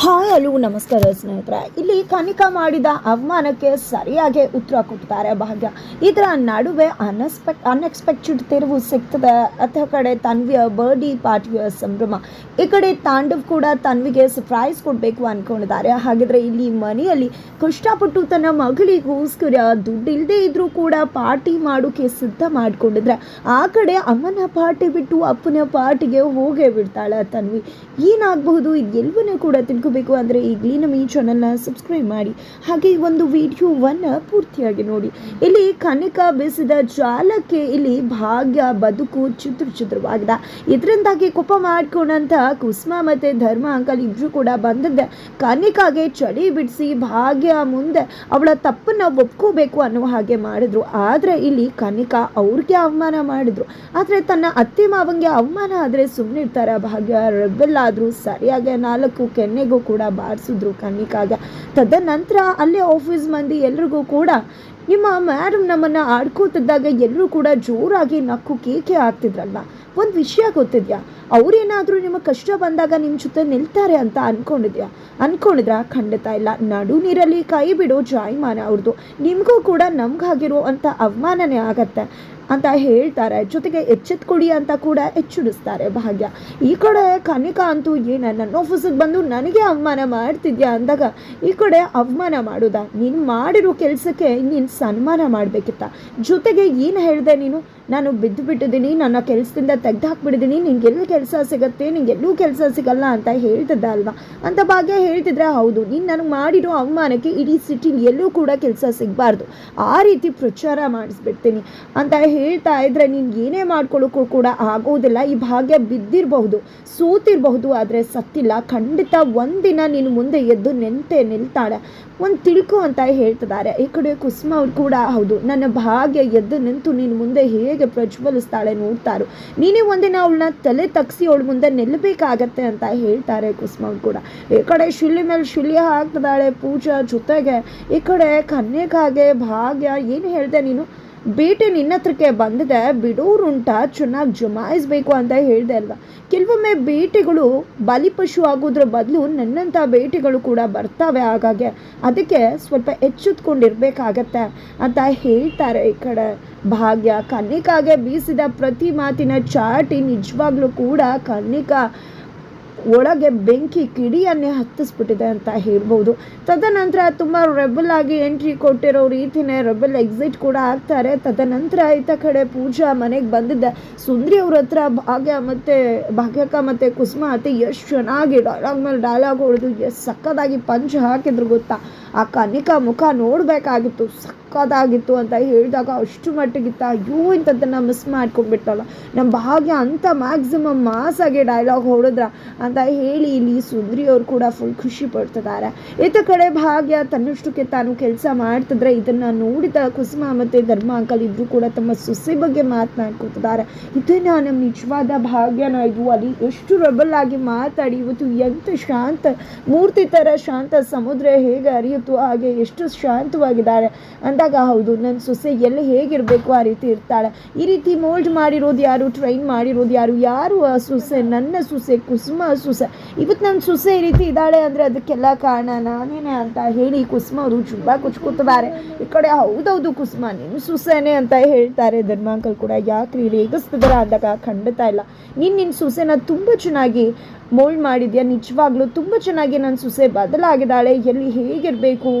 Hi, hello, ನಮಸ್ಕಾರ ಸ್ನೇಹಿತರೆ. ಇಲ್ಲಿ ಕನಿಕಾ ಮಾಡಿದ ಅವಮಾನಕ್ಕೆ ಸರಿಯಾಗಿ ಉತ್ತರ ಕೊಡ್ತಾರೆ ಭಾಗ್ಯ. ಇದರ ನಡುವೆ ಅನ್ಎಕ್ಸ್ಪೆಕ್ಟ್ ಅನ್ಎಕ್ಸ್ಪೆಕ್ಟೆಡ್ ತಿರುವು ಸಿಗ್ತದೆ. ಅಥ ಕಡೆ ತನ್ವಿಯ ಬರ್ಡಿ ಪಾರ್ಟಿಯ ಸಂಭ್ರಮ. ಈ ಕಡೆ ತಾಂಡವ್ ಕೂಡ ತನ್ವಿಗೆ ಸರ್ಪ್ರೈಸ್ ಕೊಡಬೇಕು ಅಂದ್ಕೊಂಡಿದ್ದಾರೆ ಹಾಗಿದ್ರೆ ಇಲ್ಲಿ ಮನೆಯಲ್ಲಿ ಕಷ್ಟಪಟ್ಟು ತನ್ನ ಮಗಳಿಗೋಸ್ಕರ ದುಡ್ಡು ಇಲ್ಲದೆ ಇದ್ರೂ ಕೂಡ ಪಾರ್ಟಿ ಮಾಡೋಕೆ ಸಿದ್ಧ ಮಾಡಿಕೊಂಡಿದ್ರೆ, ಆ ಕಡೆ ಅಮ್ಮನ ಪಾರ್ಟಿ ಬಿಟ್ಟು ಅಪ್ಪನ ಪಾರ್ಟಿಗೆ ಹೋಗೇ ಬಿಡ್ತಾಳೆ ತನ್ವಿ. ಏನಾಗಬಹುದು? ಎಲ್ಲವನ್ನೂ ಕೂಡ ತಿಳ್ಕೋಬೇಕು ಅಂದರೆ ಈಗಲೇ ನಮ್ಮ ಈ ಚಾನಲ್ನ ಸಬ್ಸ್ಕ್ರೈಬ್ ಮಾಡಿ. ಹಾಗೆ ಈ ಒಂದು ವಿಡಿಯೋವನ್ನು ಪೂರ್ತಿಯಾಗಿ ನೋಡಿ. ಇಲ್ಲಿ ಕನಕ ಬೇಸಿದ ಜಾಲಕ್ಕೆ ಇಲ್ಲಿ ಭಾಗ್ಯ, ಬದುಕು ಚಿತ್ರ ಚಿತ್ರವಾಗಿದೆ. ಇದರಿಂದಾಗಿ ಕೋಪ ಮಾಡ್ಕೊಂಡಂಥ ಕುಸುಮ ಮತ್ತು ಧರ್ಮ ಅಂಕಲ್ ಇಬ್ಬರು ಕೂಡ ಬಂದಿದ್ದೆ. ಕನಿಕಾಗೆ ಚಳಿ ಬಿಡಿಸಿ ಭಾಗ್ಯ ಮುಂದೆ ಅವಳ ತಪ್ಪನ್ನು ಒಪ್ಕೋಬೇಕು ಅನ್ನೋ ಹಾಗೆ ಮಾಡಿದ್ರು. ಆದರೆ ಇಲ್ಲಿ ಕನಿಕಾ ಅವ್ರಿಗೆ ಅವಮಾನ ಮಾಡಿದ್ರು. ಆದರೆ ತನ್ನ ಅತ್ತೆ ಮಾವಂಗೆ ಅವಮಾನ ಆದರೆ ಸುಮ್ಮನೆ ಇರ್ತಾರೆ ಭಾಗ್ಯ ರೆಬೆಲ್ ಸರಿಯಾಗಿ ನಾಲ್ಕು ಕೆನ್ನೆಗೂ ಕೂಡ ಬಾರಿಸಿದ್ರು ಕನ್ನಿಕಾಗ ತದನಂತರ ಅಲ್ಲೇ ಆಫೀಸ್ ಮಂದಿ ಎಲ್ರಿಗೂ ಕೂಡ ನಿಮ್ಮ ಮ್ಯಾಡಮ್ ನಮ್ಮನ್ನು ಆಡ್ಕೋತಿದ್ದಾಗ ಎಲ್ಲರೂ ಕೂಡ ಜೋರಾಗಿ ನಕ್ಕು ಕೇಕೆ ಹಾಕ್ತಿದ್ರಲ್ವ? ಒಂದು ವಿಷಯ ಗೊತ್ತಿದೆಯಾ? ಅವರೇನಾದರೂ ನಿಮಗೆ ಕಷ್ಟ ಬಂದಾಗ ನಿಮ್ಮ ಜೊತೆ ನಿಲ್ತಾರೆ ಅಂತ ಅಂದ್ಕೊಂಡಿದ್ಯಾ ಅನ್ಕೊಂಡಿದ್ರಾ ಖಂಡಿತ ಇಲ್ಲ. ನಡು ನೀರಲ್ಲಿ ಕೈ ಬಿಡೋ ಜಾಯಮಾನ ಅವ್ರದ್ದು ನಿಮಗೂ ಕೂಡ ನಮ್ಗಾಗಿರೋ ಅಂತ ಅವಮಾನನೇ ಆಗತ್ತೆ ಅಂತ ಹೇಳ್ತಾರೆ. ಜೊತೆಗೆ ಎಚ್ಚೆತ್ಕೊಡಿ ಅಂತ ಕೂಡ ಎಚ್ಚರಿಸ್ತಾರೆ ಭಾಗ್ಯ. ಈ ಕಡೆ ಕನಿಕಾ ಅಂತೂ ಏನ, ನನ್ನ ಆಫೀಸಿಗೆ ಬಂದು ನನಗೆ ಅವಮಾನ ಮಾಡ್ತಿದ್ಯಾ ಅಂದಾಗ ಈ ಕಡೆ ಅವಮಾನ ಮಾಡೋದಾ. ನೀನು ಮಾಡಿರೋ ಕೆಲಸಕ್ಕೆ ನೀನು ಸನ್ಮಾನ ಮಾಡಬೇಕಿತ್ತ. ಜೊತೆಗೆ ಏನು ಹೇಳಿದೆ ನೀನು? ನಾನು ಬಿದ್ದು ಬಿಟ್ಟಿದ್ದೀನಿ, ನನ್ನ ಕೆಲಸದಿಂದ ನಿಂಗೆ ಎಲ್ಲಿ ಕೆಲಸ ಸಿಗುತ್ತೆ ನಿಂಗೆ ಎಲ್ಲೂ ಕೆಲಸ ಸಿಗಲ್ಲ ಅಂತ ಹೇಳ್ತಿದ್ದ ಅಲ್ವಾ? ಅಂತ ಭಾಗ್ಯ ಹೇಳ್ತಿದ್ರೆ ಹೌದು, ನೀನು ನನಗೆ ಮಾಡಿರೋ ಅವಮಾನಕ್ಕೆ ಇಡೀ ಸಿಟಿಲಿ ಎಲ್ಲೂ ಕೂಡ ಕೆಲಸ ಸಿಗಬಾರ್ದು. ಆ ರೀತಿ ಪ್ರಚಾರ ಮಾಡಿಸ್ಬಿಡ್ತೀನಿ. ಅಂತ ಹೇಳ್ತಾ ಇದ್ರೆ ನೀನು ಏನೇ ಮಾಡ್ಕೊಳ್ಳೋಕ್ಕೂ ಕೂಡ ಆಗೋದಿಲ್ಲ, ಈ ಭಾಗ್ಯ ಬಿದ್ದಿರಬಹುದು, ಸೋತಿರಬಹುದು, ಆದರೆ ಸತ್ತಿಲ್ಲ. ಖಂಡಿತ ಒಂದಿನ ನೀನು ಮುಂದೆ ಎದ್ದು ನಿಂತೆ ನಿಲ್ತಾಳೆ. ಒಂದು ತಿಳ್ಕೊ ಅಂತ ಹೇಳ್ತಿದ್ದಾರೆ. ಈ ಕಡೆ ಕುಸುಮ ಅವ್ರು ಕೂಡ ಹೌದು, ನನ್ನ ಭಾಗ್ಯ ಎದ್ದು ನಿಂತು ನೀನು ಮುಂದೆ ಹೇಗೆ ಪ್ರಜ್ವಲಿಸ್ತಾಳೆ ನೋಡ್ತಾರೋ. ನೀನೇ ಒಂದಿನ ಅವಳನ್ನ ತಲೆ ತಗ್ಸಿ ಅವಳ ಮುಂದೆ ನಿಲ್ಲಬೇಕಾಗತ್ತೆ ಅಂತ ಹೇಳ್ತಾರೆ ಕುಸುಮ ಕೂಡ. ಈ ಕಡೆ ಶಿಲ್ಲಿ ಮೇಲೆ ಶಿಲೆ ಹಾಕ್ತದಾಳೆ ಪೂಜಾ ಜೊತೆಗೆ. ಈ ಕಡೆ ಕನ್ಯಕಾಗೆ ಭಾಗ್ಯ, ಏನು ಹೇಳ್ದೆ ನೀನು? ಬೇಟೆ ನಿನ್ನ ಹತ್ರಕ್ಕೆ ಬಂದಿದೆ. ಬಿಡೋರುಂಟ ಚೆನ್ನಾಗಿ ಜಮಾಯಿಸ್ಬೇಕು ಅಂತ ಹೇಳಿದೆ ಅಲ್ವಾ? ಕೆಲವೊಮ್ಮೆ ಬೇಟೆಗಳು ಬಲಿಪಶು ಆಗೋದ್ರ ಬದಲು ನನ್ನಂಥ ಬೇಟೆಗಳು ಕೂಡ ಬರ್ತವೆ ಆಗಾಗೆ ಅದಕ್ಕೆ ಸ್ವಲ್ಪ ಎಚ್ಚೆತ್ಕೊಂಡಿರ್ಬೇಕಾಗತ್ತೆ ಅಂತ ಹೇಳ್ತಾರೆ ಈ ಕಡೆ ಭಾಗ್ಯ. ಕನ್ನಿಕಾಗೆ ಬೀಸಿದ ಪ್ರತಿ ಮಾತಿನ ಚಾಟಿ ನಿಜವಾಗ್ಲೂ ಕೂಡ ಕನ್ನಿಕಾ ಒಳಗೆ ಬೆಂಕಿ ಕಿಡಿಯನ್ನೇ ಹತ್ತಿಸ್ಬಿಟ್ಟಿದೆ ಅಂತ ಹೇಳ್ಬೋದು. ತದನಂತರ ತುಂಬ ರೆಬಲ್ ಆಗಿ ಎಂಟ್ರಿ ಕೊಟ್ಟಿರೋ ರೀತಿನೇ ರೆಬಲ್ ಎಕ್ಸಿಟ್ ಕೂಡ ಆಗ್ತಾರೆ. ತದನಂತರ ಈತ ಕಡೆ ಪೂಜಾ ಮನೆಗೆ ಬಂದಿದ್ದ ಸುಂದ್ರಿ ಅವ್ರ ಹತ್ರ ಭಾಗ್ಯ ಮತ್ತು ಭಾಗ್ಯಕ ಮತ್ತು ಕುಸುಮ ಅತಿ ಎಷ್ಟು ಚೆನ್ನಾಗಿ ಡೈಲಾಗ್ ಮೇಲೆ ಡೈಲಾಗ್ ಹೊಡೆದು ಎಷ್ಟು ಸಕ್ಕದಾಗಿ ಪಂಚ್ ಹಾಕಿದ್ರು ಗೊತ್ತಾ? ಆ ಕನಿಕಾ ಮುಖ ನೋಡಬೇಕಾಗಿತ್ತು ಸಕ್ಕದಾಗಿತ್ತು ಅಂತ ಹೇಳಿದಾಗ ಅಷ್ಟು ಮಟ್ಟಿಗಿತ್ತ, ಅಯ್ಯೋ ಇಂಥದ್ದನ್ನು ಮಿಸ್ ಮಾಡ್ಕೊಂಡ್ಬಿಟ್ಟಲ್ಲ ನಮ್ಮ ಭಾಗ್ಯ ಅಂತ ಮ್ಯಾಕ್ಸಿಮಮ್ ಮಾಸಾಗಿ ಡೈಲಾಗ್ ಹೊಡೆದ್ರ ಅಂತ ಹೇಳಿ ಇಲ್ಲಿ ಸುಂದ್ರಿ ಅವ್ರು ಕೂಡ ಫುಲ್ ಖುಷಿ ಪಡ್ತಿದ್ದಾರೆ ಈತ ಕಡೆ ಭಾಗ್ಯ ತನ್ನಷ್ಟಕ್ಕೆ ತಾನು ಕೆಲಸ ಮಾಡ್ತಿದ್ರೆ ಇದನ್ನು ನೋಡಿದ ಕುಸುಮ ಮತ್ತು ಧರ್ಮ ಅಂಕಲ್ ಇಬ್ಬರು ಕೂಡ ತಮ್ಮ ಸೊಸೆ ಬಗ್ಗೆ ಮಾತನಾಡ್ಕೊತಿದ್ದಾರೆ ಇದನ್ನು ನಮ್ಮ ನಿಜವಾದ ಭಾಗ್ಯನ ಇದು, ಅಲ್ಲಿ ಎಷ್ಟು ರಬಲ್ ಆಗಿ ಮಾತಾಡಿ, ಇವತ್ತು ಎಂತ ಶಾಂತ ಮೂರ್ತಿ ಥರ ಶಾಂತ ಸಮುದ್ರ ಹೇಗೆ ಹರಿಯುತ್ತೋ ಹಾಗೆ ಎಷ್ಟು ಶಾಂತವಾಗಿದ್ದಾಳೆ ಅಂದಾಗ ಹೌದು ನನ್ನ ಸೊಸೆ ಎಲ್ಲಿ ಹೇಗಿರಬೇಕು ಆ ರೀತಿ ಇರ್ತಾಳೆ. ಈ ರೀತಿ ಮೋಲ್ಡ್ ಮಾಡಿರೋದು ಯಾರು ಟ್ರೈನ್ ಮಾಡಿರೋದು ಯಾರು? ಯಾರು ಆ ಸೊಸೆ? ನನ್ನ ಸೊಸೆ, ಕುಸುಮ ಸೊಸೆ. ಇವತ್ತು ನನ್ನ ಸೊಸೆ ಈ ರೀತಿ ಇದ್ದಾಳೆ ಅಂದರೆ ಅದಕ್ಕೆಲ್ಲ ಕಾರಣ ನಾನೇನೆ ಅಂತ ಹೇಳಿ ಕುಸುಮ ಅವರು ತುಂಬ ಕುಚ್ಕೊತಾರೆ ಈ ಕಡೆ ಹೌದೌದು ಕುಸುಮ ನಿಮ್ಮ ಸೊಸೆನೇ ಅಂತ ಹೇಳ್ತಾರೆ. ಧರ್ಮಾಂಕಲ್ ಕೂಡ ಯಾಕ್ರಿ ರೇಗಿಸ್ತಿದಾರ ಅಂದಾಗ ಖಂಡಿತ ಇಲ್ಲ. ನೀನು ನಿನ್ನ ಸೊಸೆನ ತುಂಬ ಚೆನ್ನಾಗಿ ಮೋಲ್ಡ್ ಮಾಡಿದ್ಯಾ? ನಿಜವಾಗ್ಲೂ ತುಂಬ ಚೆನ್ನಾಗಿ ನನ್ನ ಸೊಸೆ ಬದಲಾಗಿದ್ದಾಳೆ. ಎಲ್ಲಿ ಹೇಗಿರಬೇಕು?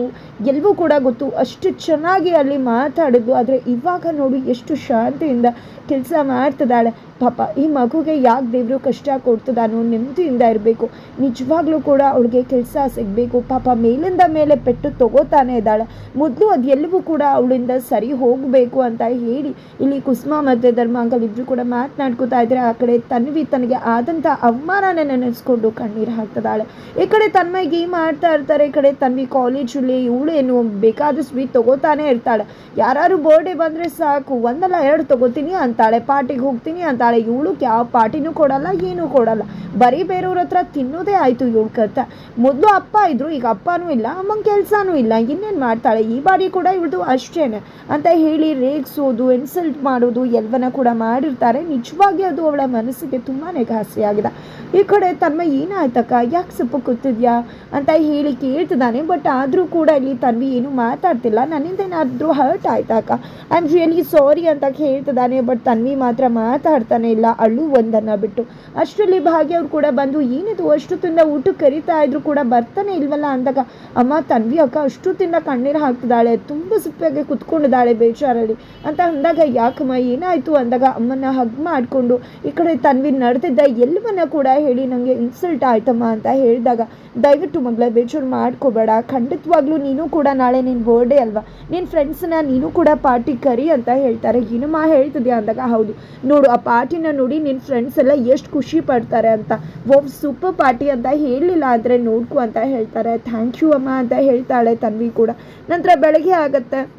ಎಲ್ಲವೂ ಕೂಡ ಗೊತ್ತು. ಅಷ್ಟು ಚೆನ್ನಾಗಿ ಅಲ್ಲಿ ಮಾತಾಡಿದ್ದು ಆದರೆ ಇವಾಗ ನೋಡಿ, ಎಷ್ಟು ಶಾಂತಿಯಿಂದ ಕೆಲಸ ಮಾಡ್ತಿದ್ದಾಳೆ. ಪಾಪ, ಈ ಮಗುಗೆ ಯಾಕೆ ದೇವರು ಕಷ್ಟ ಕೊಡ್ತದಾನೋ ನೆಮ್ಮದಿಯಿಂದ ಇರಬೇಕು. ನಿಜವಾಗ್ಲೂ ಕೂಡ ಅವಳಿಗೆ ಕೆಲಸ ಸಿಗಬೇಕು. ಪಾಪ, ಮೇಲಿಂದ ಮೇಲೆ ಪೆಟ್ಟು ತಗೋತಾನೆ ಇದ್ದಾಳೆ. ಮೊದಲು ಅದು ಎಲ್ಲವೂ ಕೂಡ ಅವಳಿಂದ ಸರಿ ಹೋಗಬೇಕು ಅಂತ ಹೇಳಿ ಇಲ್ಲಿ ಕುಸುಮ ಮತ್ತು ಧರ್ಮಾಂಕಲ್ ಇಬ್ಬರು ಕೂಡ ಮಾತನಾಡ್ಕೋತಾ ಇದ್ದಾರೆ ಆ ಕಡೆ ತನ್ವಿ ತನಗೆ ಆದಂಥ ಅವಮಾನನ ನೆನೆಸ್ಕೊಂಡು ಕಣ್ಣೀರು ಹಾಕ್ತದಾಳೆ. ಈ ಕಡೆ ತನ್ಮಯ್ಗೆ ಮಾಡ್ತಾ ಇರ್ತಾರೆ, ಈ ಕಡೆ ತನ್ವಿ ಕಾಲೇಜಲ್ಲಿ ಏನು ಬೇಕಾದ ಸ್ವೀಟ್ ತಗೋತಾನೆ ಇರ್ತಾಳೆ. ಯಾರು ಬರ್ಡೇ ಬಂದರೆ ಸಾಕು, ಒಂದಲ್ಲ ಎರಡು ತಗೋತೀನಿ ಅಂತಾಳೆ ಪಾರ್ಟಿಗೆ ಹೋಗ್ತೀನಿ ಅಂತಾಳೆ. ಇವಳು ಯಾವ ಪಾರ್ಟಿನೂ ಕೊಡಲ್ಲ, ಏನೂ ಕೊಡಲ್ಲ. ಬರೀ ಬೇರೆಯವ್ರ ಹತ್ರ ತಿನ್ನೋದೇ ಆಯಿತು ಇವಳು ಕತೆ. ಮೊದಲು ಅಪ್ಪ ಇದ್ರು, ಈಗ ಅಪ್ಪನೂ ಇಲ್ಲ, ಅಮ್ಮಂಗೆ ಕೆಲಸನೂ ಇಲ್ಲ, ಇನ್ನೇನು ಮಾಡ್ತಾಳೆ? ಈ ಬಾರಿ ಕೂಡ ಇವಳದು ಅಷ್ಟೇನೆ. ಅಂತ ಹೇಳಿ ರೇಗಿಸೋದು ಇನ್ಸಲ್ಟ್ ಮಾಡೋದು, ಎಲ್ಲವನ್ನ ಕೂಡ ಮಾಡಿರ್ತಾರೆ. ನಿಜವಾಗಿ ಅದು ಅವಳ ಮನಸ್ಸಿಗೆ ತುಂಬಾ ಘಾಸಿಯಾಗಿದೆ. ಈ ಕಡೆ ಕಡೆ ತನ್ಮಯ್ ಏನಾಯ್ತಕ್ಕ? ಯಾಕೆ ಸ್ವಲ್ಪ ಕೂತಿದ್ಯಾ ಅಂತ ಹೇಳಿ ಕೇಳ್ತಿದ್ದಾನೆ ಬಟ್ ಆದರೂ ಕೂಡ ಇಲ್ಲಿ ತನ್ವಿ ಏನು ಮಾತಾಡ್ತಿಲ್ಲ. ನನ್ನಿಂದ ಏನಾದರೂ ಹರ್ಟ್ ಆಯ್ತಾ ಐ ಆಮ್ ರಿಯಲಿ ಸಾರಿ ಅಂತ ಹೇಳ್ತಿದ್ದಾನೆ ಬಟ್ ತನ್ವಿ ಮಾತ್ರ ಮಾತಾಡ್ತಾನೆ ಇಲ್ಲ. ಅಳು ಒಂದನ್ನು ಬಿಟ್ಟು. ಅಷ್ಟರಲ್ಲಿ ಭಾಗ್ಯ ಅವ್ರು ಕೂಡ ಬಂದು, ಏನಿದು? ಅಷ್ಟೊತ್ತಿಂದ ಊಟಕ್ಕೆ ಕರಿತಾ ಇದ್ರು ಕೂಡ ಬರ್ತಾನೆ ಇಲ್ವಲ್ಲ? ಅಂದಾಗ, ಅಮ್ಮ, ತನ್ವಿ ಅಕ್ಕ, ಅಷ್ಟೊತ್ತಿಂದ ಕಣ್ಣೀರು ಹಾಕ್ತಿದ್ದಾಳೆ. ತುಂಬ ಸಿಪ್ಪಾಗಿ ಕುತ್ಕೊಂಡಿದ್ದಾಳೆ ಬೇಜಾರಲ್ಲಿ. ಅಂತ ಅಂದಾಗ, ಯಾಕಮ್ಮ, ಏನಾಯಿತು? ಅಂದಾಗ ಅಮ್ಮನ ಹಗ್ ಮಾಡಿಕೊಂಡು ಈ ಕಡೆ ತನ್ವಿ ನಡೆದಿದ್ದ ಎಲ್ಲವನ್ನ ಕೂಡ ಹೇಳಿ ನನಗೆ ಇನ್ಸಲ್ಟ್ ಆಯ್ತಮ್ಮ ಅಂತ ಹೇಳಿದಾಗ, ದಯವಿಟ್ಟು ಮಗಳ, ಬೇಜಾರು ಮಾಡ್ಕೋಬೇಡ. ಖಂಡಿತವಾಗ್ಲೂ ನೀನು ಕೂಡ ನಾಳೆ ನಿನ್ನ ಬರ್ಡೇ ಅಲ್ವಾ? ನಿನ್ನ ಫ್ರೆಂಡ್ಸನ್ನ ನೀನು ಕೂಡ ಪಾರ್ಟಿ ಕರಿ ಅಂತ ಹೇಳ್ತಾರೆ. ಏನಮ್ಮ ಹೇಳ್ತಿದ್ಯಾ ಅಂದಾಗ, ಹೌದು. ನೋಡು, ಆ ಪಾರ್ಟಿನ ನೋಡಿ ನಿನ್ನ ಫ್ರೆಂಡ್ಸ್ ಎಲ್ಲ ಎಷ್ಟು ಖುಷಿ ಪಡ್ತಾರೆ ಅಂತ. ಓ ಸೂಪರ್ ಪಾರ್ಟಿ ಅಂತ ಹೇಳಲಿಲ್ಲ ಅಂದರೆ ನೋಡ್ಕು ಅಂತ ಹೇಳ್ತಾರೆ. ಥ್ಯಾಂಕ್ ಯು ಅಮ್ಮ ಅಂತ ಹೇಳ್ತಾಳೆ ತನ್ವಿ ಕೂಡ. ನಂತರ ಬೆಳಗ್ಗೆ ಆಗತ್ತೆ.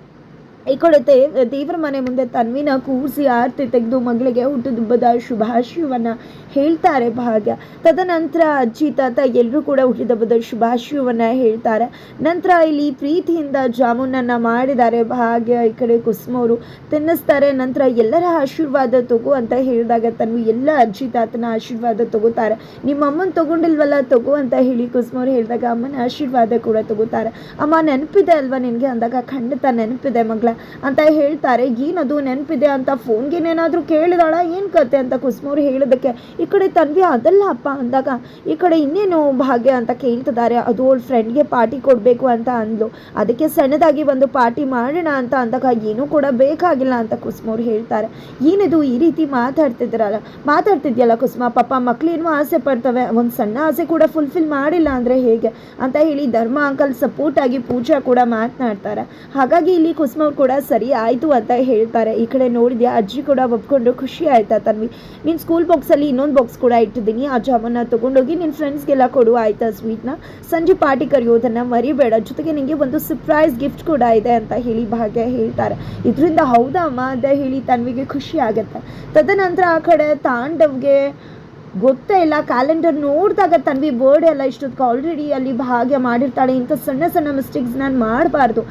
ಈ ಕೊಡತೆ ದೇವರ ಮನೆ ಮುಂದೆ ತನ್ವಿನ ಕೂರಿಸಿ ಆರತಿ ತೆಗೆದು ಮಗಳಿಗೆ ಹುಟ್ಟುದುಬ್ಬದ ಶುಭಾಶಯವನ್ನು ಹೇಳ್ತಾರೆ ಭಾಗ್ಯ. ತದನಂತರ ಅಜ್ಜಿ, ತಾತ ಎಲ್ಲರೂ ಕೂಡ ಹುಟ್ಟಿದಬ್ಬದ ಶುಭಾಶಯವನ್ನು ಹೇಳ್ತಾರೆ. ನಂತರ ಇಲ್ಲಿ ಪ್ರೀತಿಯಿಂದ ಜಾಮೂನನ್ನು ಮಾಡಿದ್ದಾರೆ. ಭಾಗ್ಯ, ಈ ಕಡೆ ಕುಸುಮವರು ತಿನ್ನಿಸ್ತಾರೆ. ನಂತರ ಎಲ್ಲರ ಆಶೀರ್ವಾದ ತಗೋ ಅಂತ ಹೇಳಿದಾಗ ತನ್ವಿ ಎಲ್ಲ ಅಜ್ಜಿ, ತಾತನ ಆಶೀರ್ವಾದ ತಗೋತಾರೆ. ನಿಮ್ಮ ಅಮ್ಮನ ತಗೊಂಡಿಲ್ವಲ್ಲ, ತಗೋ ಅಂತ ಹೇಳಿ ಕುಸುಮವ್ರು ಹೇಳಿದಾಗ ಅಮ್ಮನ ಆಶೀರ್ವಾದ ಕೂಡ ತಗೋತಾರೆ. ಅಮ್ಮ ನೆನಪಿದೆ ಅಲ್ವಾ ನಿನಗೆ? ಅಂದಾಗ ಖಂಡಿತ ನೆನಪಿದೆ ಮಗಳ. ಅಂತ ಹೇಳ್ತಾರೆ. ಏನದು ನೆನಪಿದೆ ಅಂತ ಫೋನ್ಗೇನೇನಾದರೂ ಕೇಳಿದಾಳ? ಏನು ಕತೆ ಅಂತ ಕುಸ್ಮೂರು ಹೇಳೋದಕ್ಕೆ? ಈ ಕಡೆ ತನ್ವಿ ಅದಲ್ಲ ಅಪ್ಪ ಅಂದಾಗ, ಈ ಕಡೆ ಇನ್ನೇನು ಭಾಗ್ಯ ಅಂತ ಕೇಳ್ತಿದ್ದಾರೆ ಅದು ಅವಳ ಫ್ರೆಂಡ್ಗೆ ಪಾರ್ಟಿ ಕೊಡಬೇಕು ಅಂತ ಅಂದ್ಲು. ಅದಕ್ಕೆ ಸಣ್ಣದಾಗಿ ಒಂದು ಪಾರ್ಟಿ ಮಾಡೋಣ ಅಂತ ಅಂದಾಗ ಏನೂ ಕೂಡ ಬೇಕಾಗಿಲ್ಲ ಅಂತ ಕುಸ್ಮೂರು ಹೇಳ್ತಾರೆ. ಏನಿದು ಈ ರೀತಿ ಮಾತಾಡ್ತಿದ್ರಲ್ಲ ಮಾತಾಡ್ತಿದ್ಯಲ್ಲ ಕುಸುಮ? ಪಾಪ ಮಕ್ಕಳೇನು ಆಸೆ ಪಡ್ತವೆ. ಒಂದು ಸಣ್ಣ ಆಸೆ ಕೂಡ ಫುಲ್ಫಿಲ್ ಮಾಡಿಲ್ಲ ಅಂದರೆ ಹೇಗೆ? ಅಂತ ಹೇಳಿ ಧರ್ಮ ಅಂಕಲ್ ಸಪೋರ್ಟ್ ಆಗಿ ಪೂಜಾ ಕೂಡ ಮಾತನಾಡ್ತಾರೆ. ಹಾಗಾಗಿ ಇಲ್ಲಿ ಕುಸುಮವ್ರು ಕೂಡ ಸರಿ ಆಯಿತು ಅಂತ ಹೇಳ್ತಾರೆ. ಈ ಕಡೆ ನೋಡಿದ್ಯಾ, ಅಜ್ಜಿ ಕೂಡ ಒಪ್ಕೊಂಡು ಖುಷಿ ಆಯ್ತಾ ತನ್ವಿ? ನೀನು ಸ್ಕೂಲ್ ಬಾಕ್ಸಲ್ಲಿ ಇನ್ನೊಂದು ಬಾಕ್ಸ್ ಕೂಡ ಇಟ್ಟಿದ್ದೀನಿ. ಆ ಜಾಮನ್ನ ತೊಗೊಂಡೋಗಿ ನಿನ್ನ ಫ್ರೆಂಡ್ಸ್ಗೆಲ್ಲ ಕೊಡು ಆಯಿತಾ ಸ್ವೀಟ್ನ ಸಂಜೆ ಪಾರ್ಟಿ ಕರೆಯೋದನ್ನು ಮರಿಬೇಡ. ಜೊತೆಗೆ ನಿಮಗೆ ಒಂದು ಸರ್ಪ್ರೈಸ್ ಗಿಫ್ಟ್ ಕೂಡ ಇದೆ ಅಂತ ಹೇಳಿ ಭಾಗ್ಯ ಹೇಳ್ತಾರೆ. ಇದರಿಂದ ಹೌದಾ ಅಮ್ಮ ಅಂತ ಹೇಳಿ ತನ್ವಿಗೆ ಖುಷಿ ಆಗುತ್ತೆ. ತದನಂತರ ಆ ಕಡೆ ತಾಂಡವ್ಗೆ ಗೊತ್ತೇ ಇಲ್ಲ. ಕ್ಯಾಲೆಂಡರ್ ನೋಡಿದಾಗ ತನ್ವಿ ಬರ್ಡೇ ಎಲ್ಲ ಇಷ್ಟೊತ್ತಿಗೆ ಆಲ್ರೆಡಿ ಅಲ್ಲಿ ಭಾಗ್ಯ ಮಾಡಿರ್ತಾಳೆ. ಇಂಥ ಸಣ್ಣ ಸಣ್ಣ ಮಿಸ್ಟೇಕ್ಸ್ ನಾನು ಮಾಡಬಾರ್ದು.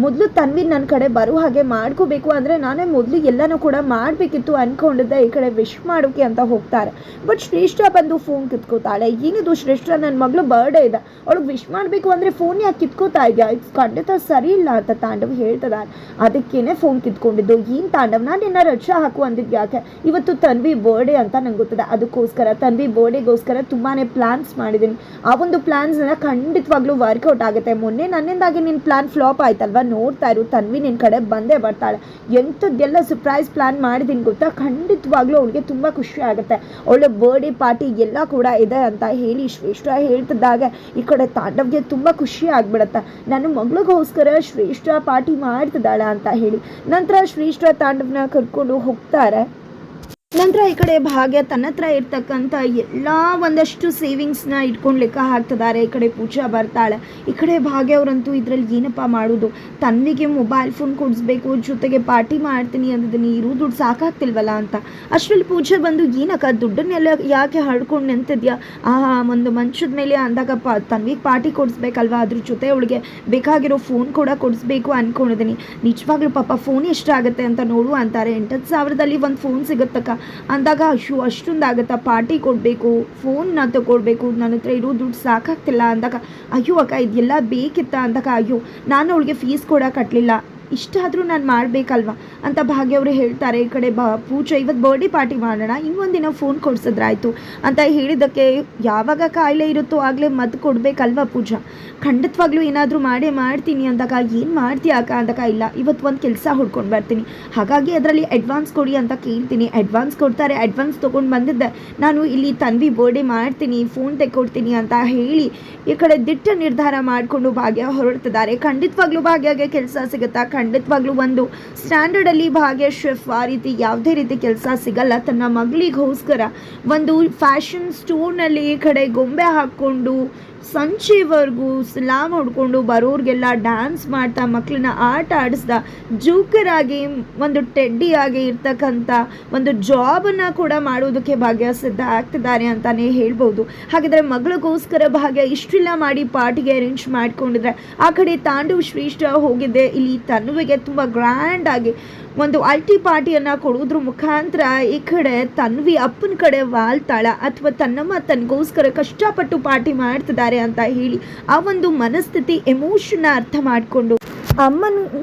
ಮೊದಲು ತನ್ವಿ ನನ್ನ ಕಡೆ ಬರೋ ಹಾಗೆ ಮಾಡ್ಕೋಬೇಕು ಅಂದರೆ ನಾನೇ ಮೊದಲು ಎಲ್ಲನೂ ಕೂಡ ಮಾಡಬೇಕಿತ್ತು ಅಂದ್ಕೊಂಡಿದ್ದೆ ಈ ಕಡೆ ವಿಶ್ ಮಾಡೋಕೆ ಅಂತ ಹೋಗ್ತಾರೆ. ಬಟ್ ಶ್ರೇಷ್ಠ ಬಂದು ಫೋನ್ ಕಿತ್ಕೋತಾಳೆ. ಏನಿದು ಶ್ರೇಷ್ಠ? ನನ್ನ ಮಗಳು ಬರ್ಡೇ ಇದೆ. ಅವಳಿಗೆ ವಿಶ್ ಮಾಡಬೇಕು ಅಂದರೆ ಫೋನ್ ಯಾಕೆ ಕಿತ್ಕೋತಾ ಇದೆಯಾ? ಇದು ಖಂಡಿತ ಸರಿ ಇಲ್ಲ ಅಂತ ತಾಂಡವ್ ಹೇಳ್ತಿದ್ದಾರೆ ಅದಕ್ಕೇನೆ ಫೋನ್ ಕಿತ್ಕೊಂಡಿದ್ದು. ಏನು ತಾಂಡವ್? ನಾನು ನಿನ್ನ ರಕ್ಷಾ ಹಾಕು ಅಂದಿದ್ದು ಯಾಕೆ? ಇವತ್ತು ತನ್ವಿ ಬರ್ಡೇ ಅಂತ ನಂಗೆ ಗೊತ್ತಿದೆ. ಅದಕ್ಕೋಸ್ಕರ ತನ್ವಿ ಬರ್ಡೇಗೋಸ್ಕರ ತುಂಬಾ ಪ್ಲಾನ್ಸ್ ಮಾಡಿದ್ದೀನಿ. ಆ ಒಂದು ಪ್ಲ್ಯಾನ್ಸ್ನ ಖಂಡಿತವಾಗ್ಲೂ ವರ್ಕೌಟ್ ಆಗುತ್ತೆ. ಮೊನ್ನೆ ನನ್ನಿಂದಾಗಿ ನಿನ್ನ ಪ್ಲಾನ್ ಫ್ಲಾಪ್ ಆಯ್ತಲ್ವಾ? ನೋಡ್ತಾ ಇರು. ತನ್ವಿ ನಿನ್ನ ಕಡೆ ಬಂದೇ ಬರ್ತಾಳೆ. ಎಂಥದ್ದೆಲ್ಲ ಸರ್ಪ್ರೈಸ್ ಪ್ಲ್ಯಾನ್ ಮಾಡಿದ್ದೀನಿ ಗೊತ್ತಾ? ಖಂಡಿತವಾಗ್ಲೂ ಅವಳಿಗೆ ತುಂಬ ಖುಷಿ ಆಗುತ್ತೆ. ಅವಳ ಬರ್ಡೇ ಪಾರ್ಟಿ ಎಲ್ಲ ಕೂಡ ಇದೆ ಅಂತ ಹೇಳಿ ಶ್ರೇಷ್ಠ ಹೇಳ್ತಿದ್ದಾಗ. ಈ ಕಡೆ ತಾಂಡವ್ಗೆ ತುಂಬ ಖುಷಿ ಆಗ್ಬಿಡತ್ತೆ. ನನ್ನ ಮಗಳಿಗೋಸ್ಕರ ಶ್ರೇಷ್ಠ ಪಾರ್ಟಿ ಮಾಡ್ತಿದ್ದಾಳೆ ಅಂತ ಹೇಳಿ. ನಂತರ ಶ್ರೇಷ್ಠ ತಾಂಡವ್ನ ಕರ್ಕೊಂಡು ಹೋಗ್ತಾರೆ. ನಂತರ ಈ ಕಡೆ ಭಾಗ್ಯ ತನ್ನ ಹತ್ರ ಇರ್ತಕ್ಕಂಥ ಎಲ್ಲ ಒಂದಷ್ಟು ಸೇವಿಂಗ್ಸ್ನ ಇಟ್ಕೊಂಡು ಲೆಕ್ಕ ಹಾಕ್ತಿದ್ದಾರೆ. ಈ ಕಡೆ ಪೂಜಾ ಬರ್ತಾಳೆ. ಈ ಕಡೆ ಭಾಗ್ಯ ಅವರಂತೂ ಇದರಲ್ಲಿ ಏನಪ್ಪ ಮಾಡೋದು? ತನ್ವಿಗೆ ಮೊಬೈಲ್ ಫೋನ್ ಕೊಡಿಸ್ಬೇಕು, ಜೊತೆಗೆ ಪಾರ್ಟಿ ಮಾಡ್ತೀನಿ ಅಂದಿದ್ದೀನಿ, ಇರೋ ದುಡ್ಡು ಸಾಕಾಗ್ತಿಲ್ವಲ್ಲ ಅಂತ. ಅಷ್ಟರಲ್ಲಿ ಪೂಜೆ ಬಂದು, ಏನಕ್ಕ, ದುಡ್ಡನ್ನೆಲ್ಲ ಯಾಕೆ ಹಡ್ಕೊಂಡು ನಿಂತಿದ್ಯಾ? ಆ ಒಂದು ಮಂಚದ ಮೇಲೆ ಅಂದಾಗಪ್ಪ, ತನ್ವಿಗೆ ಪಾರ್ಟಿ ಕೊಡಿಸ್ಬೇಕಲ್ವಾ? ಅದ್ರ ಜೊತೆ ಅವಳಿಗೆ ಬೇಕಾಗಿರೋ ಫೋನ್ ಕೂಡ ಕೊಡಿಸ್ಬೇಕು ಅಂದ್ಕೊಂಡಿದ್ದೀನಿ ನಿಜವಾಗ್ಲೂ ಪಾಪ ಫೋನ್ ಎಷ್ಟಾಗುತ್ತೆ ಅಂತ ನೋಡು ಅಂತಾರೆ. ಎಂಟತ್ತು ಸಾವಿರದಲ್ಲಿ ಒಂದು ಫೋನ್ ಸಿಗುತ್ತಕ್ಕ. ಅಂದಾಗ ಅಯ್ಯೋ ಅಷ್ಟೊಂದಾಗತ್ತಾ ಪಾರ್ಟಿ ಕೊಡಬೇಕು ಫೋನ್ನ ತಗೊಳ್ಬೇಕು ನನ್ನ ಹತ್ರ ಇರೋ ದುಡ್ಡು ಸಾಕಾಗ್ತಿಲ್ಲ ಅಂದಾಗ, ಅಯ್ಯೋ ಅಕ್ಕ ಇದೆಲ್ಲ ಬೇಕಿತ್ತ? ಅಂದಾಗ, ಅಯ್ಯೋ, ನಾನು ಅವಳಿಗೆ ಫೀಸ್ ಕೂಡ ಕಟ್ಟಲಿಲ್ಲ ಇಷ್ಟಾದರೂ ನಾನು ಮಾಡಬೇಕಲ್ವಾ? ಅಂತ ಭಾಗ್ಯ ಅವರು ಹೇಳ್ತಾರೆ, ಈ ಕಡೆ ಬಾ, ಪೂಜೆ ಇವತ್ತು ಬರ್ಡೇ ಪಾರ್ಟಿ ಮಾಡೋಣ, ಇನ್ನೊಂದಿನ ಫೋನ್ ಕೊಡ್ಸಿದ್ರಾಯ್ತು ಅಂತ ಹೇಳಿದ್ದಕ್ಕೆ ಯಾವಾಗ ಕಾಯಿಲೆ ಇರುತ್ತೋ ಆಗಲೇ ಮದ್ದು ಕೊಡಬೇಕಲ್ವಾ ಪೂಜಾ? ಖಂಡಿತವಾಗ್ಲೂ ಏನಾದರೂ ಮಾಡೇ ಮಾಡ್ತೀನಿ ಅಂದಾಗ ಏನು ಮಾಡ್ತೀಯ ಅಕ್ಕ ಅಂದಾಗ ಇಲ್ಲ ಇವತ್ತು ಒಂದು ಕೆಲಸ ಹುಡ್ಕೊಂಡು ಬರ್ತೀನಿ. ಹಾಗಾಗಿ ಅದರಲ್ಲಿ ಅಡ್ವಾನ್ಸ್ ಕೊಡಿ ಅಂತ ಕೇಳ್ತೀನಿ. ಅಡ್ವಾನ್ಸ್ ಕೊಡ್ತಾರೆ ಅಡ್ವಾನ್ಸ್ ತೊಗೊಂಡು ಬಂದಿದ್ದೆ. ನಾನು ಇಲ್ಲಿ ತನ್ವಿ ಬರ್ಡೇ ಮಾಡ್ತೀನಿ ಫೋನ್ ತೆಕ್ಕೊಡ್ತೀನಿ ಅಂತ ಹೇಳಿ ಈ ಕಡೆ ದಿಟ್ಟ ನಿರ್ಧಾರ ಮಾಡಿಕೊಂಡು ಭಾಗ್ಯ ಹೊರಡ್ತಿದ್ದಾರೆ. ಖಂಡಿತವಾಗ್ಲೂ ಭಾಗ್ಯಗೆ ಕೆಲಸ ಸಿಗುತ್ತಾ? ಖಂಡಿತವಾಗ್ಲೂ ಒಂದು. ಸ್ಟ್ಯಾಂಡರ್ಡಲ್ಲಿ ಭಾಗ್ಯ ಶೆಫ್ ಆ ರೀತಿ ಯಾವುದೇ ರೀತಿ ಕೆಲಸ ಸಿಗಲ್ಲ. ತನ್ನ ಮಗಳಿಗೋಸ್ಕರ ಒಂದು ಫ್ಯಾಷನ್ ಸ್ಟೋರ್ನಲ್ಲಿ ಈ ಕಡೆ ಗೊಂಬೆ ಹಾಕ್ಕೊಂಡು ಸಂಜೆವರೆಗೂ ಸಲಾಮ್ ಹೊಡ್ಕೊಂಡು ಬರೋರಿಗೆಲ್ಲ ಡ್ಯಾನ್ಸ್ ಮಾಡ್ತಾ ಮಕ್ಕಳನ್ನ ಆಟ ಆಡಿಸ್ದ ಜೂಕರಾಗಿ ಒಂದು ಟೆಡ್ಡಿಯಾಗಿ ಇರ್ತಕ್ಕಂಥ ಒಂದು ಜಾಬನ್ನು ಕೂಡ ಮಾಡೋದಕ್ಕೆ ಭಾಗ್ಯ ಸಿದ್ಧ ಆಗ್ತಿದ್ದಾರೆ ಅಂತಲೇ ಹೇಳ್ಬೋದು. ಹಾಗಿದ್ರೆ ಮಗಳಿಗೋಸ್ಕರ ಭಾಗ್ಯ ಇಷ್ಟೆಲ್ಲ ಮಾಡಿ ಪಾರ್ಟಿಗೆ ಅರೇಂಜ್ ಮಾಡಿಕೊಂಡಿದ್ರೆ ಆ ಕಡೆ ತಾಂಡು ಶ್ರೇಷ್ಠ ಹೋಗಿದ್ದೆ. ಇಲ್ಲಿ ತನುವಿಗೆ ತುಂಬ ಗ್ರ್ಯಾಂಡ್ ಆಗಿ ಒಂದು ಅಲ್ಟಿ ಪಾರ್ಟಿಯನ್ನು ಕೊಡೋದ್ರ ಮುಖಾಂತರ ಈ ಕಡೆ ತನ್ವಿ ಅಪ್ಪನ ಕಡೆ ವಾಲ್ತಾಳ ಅಥವಾ ತನ್ನಮ್ಮ ತನಗೋಸ್ಕರ ಕಷ್ಟಪಟ್ಟು ಪಾರ್ಟಿ ಮಾಡ್ತಿದ್ದಾರೆ ಅಂತ ಹೇಳಿ ಆ ಒಂದು ಮನಸ್ಥಿತಿ ಎಮೋಷನ್ನ ಅರ್ಥ ಮಾಡಿಕೊಂಡು ಅಮ್ಮನಿಗೆ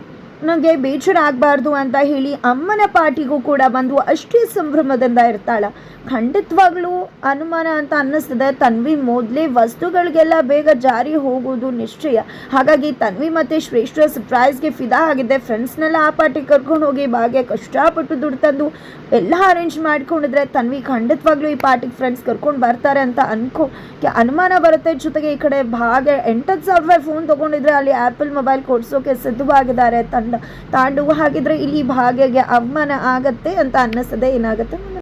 ಬೇಜಾರ ಆಗಬಾರ್ದು ಅಂತ ಹೇಳಿ ಅಮ್ಮನ ಪಾರ್ಟಿಗೂ ಕೂಡ ಬಂದು ಅಷ್ಟೇ ಸಂಭ್ರಮದಿಂದ ಇರ್ತಾಳೆ. ಖಂಡಿತವಾಗ್ಲೂ ಅನುಮಾನ ಅಂತ ಅನ್ನಿಸ್ತದೆ. ತನ್ವಿ ಮೊದಲೇ ವಸ್ತುಗಳಿಗೆಲ್ಲ ಬೇಗ ಜಾರಿ ಹೋಗೋದು ನಿಶ್ಚಯ. ಹಾಗಾಗಿ ತನ್ವಿ ಮತ್ತು ಶ್ರೇಷ್ಠ ಸರ್ಪ್ರೈಸ್ಗೆ ಫಿದಾ ಆಗಿದೆ ಫ್ರೆಂಡ್ಸ್ನೆಲ್ಲ ಆ ಪಾರ್ಟಿ ಕರ್ಕೊಂಡು ಹೋಗಿ ಭಾಗ್ಯ ಕಷ್ಟಪಟ್ಟು ದುಡ್ಡು ತಂದು ಎಲ್ಲ ಅರೇಂಜ್ ಮಾಡ್ಕೊಂಡಿದ್ರೆ ತನ್ವಿ ಖಂಡಿತವಾಗ್ಲೂ ಈ ಪಾರ್ಟಿಗೆ ಫ್ರೆಂಡ್ಸ್ ಕರ್ಕೊಂಡು ಬರ್ತಾರೆ ಅಂತ ಅನ್ಕೋಕೆ ಅನುಮಾನ ಬರುತ್ತೆ. ಜೊತೆಗೆ ಈ ಕಡೆ ಭಾಗ್ಯ ಎಂಟತ್ತು ಸಾವಿರ ರೂಪಾಯಿ ಫೋನ್ ತೊಗೊಂಡಿದ್ರೆ ಅಲ್ಲಿ ಆ್ಯಪಲ್ ಮೊಬೈಲ್ ಕೊಡ್ಸೋಕೆ ಸಿದ್ಧವಾಗಿದ್ದಾರೆ. ತಂಡ ತಾಂಡು ಹಾಗಿದ್ರೆ ಇಲ್ಲಿ ಭಾಗ್ಯಗೆ ಅವಮಾನ ಆಗತ್ತೆ ಅಂತ ಅನ್ನಿಸದೆ ಏನಾಗುತ್ತೆ?